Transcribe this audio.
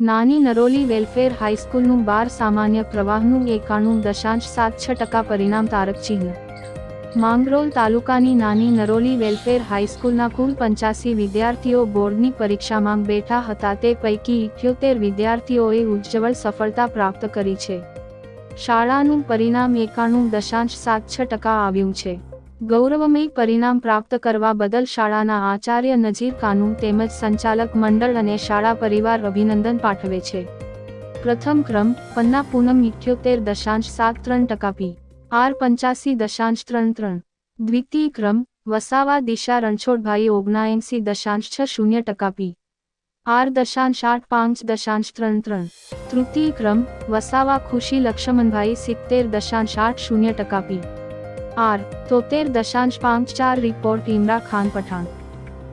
નાની નરોલી વેલફેર હાઈસ્કૂલનું બાર સામાન્ય પ્રવાહનું એકાણું દશાંશ સાત છ ટકા પરિણામ તારક ચિહ્ન. માંગરોલ તાલુકાની નાની નરોલી વેલફેર હાઈસ્કૂલના કુલ પંચ્યાસી વિદ્યાર્થીઓ બોર્ડની પરીક્ષામાં બેઠા હતા તે પૈકી ઇઠ્યોતેર વિદ્યાર્થીઓએ ઉજ્જવળ સફળતા પ્રાપ્ત કરી છે. શાળાનું પરિણામ એકાણું દશાંશ સાત છ ટકા આવ્યું છે. ગૌરવમય પરિણામ પ્રાપ્ત કરવા બદલ શાળાના આચાર્ય નજીર કાનુ તેમજ સંચાલક મંડળ અને શાળા પરિવાર અભિનંદન પાઠવે છે. પ્રથમ ક્રમ, પન્ના પૂનમ ઇઠ્યોતેર દશાંશ સાત ત્રણ ટકા પી. આર પંચાસી દશાંશ ત્રણ ત્રણ. દ્વિતીય ક્રમ, વસાવા દિશા રણછોડભાઈ ઓગણાએંસી દશાંશ છ શૂન્ય ટકા પી. આર દશાંશ આઠ પાંચ દશાંશ ત્રણ ત્રણ. તૃતીય ક્રમ, વસાવા ખુશી લક્ષ્મણભાઈ સિત્તેર દશાંશ આઠ શૂન્ય ટકા પી. આર તોતેર દશાંશ પાંચ ચાર રિપોર્ટ ઇમરા ખાન પઠાણ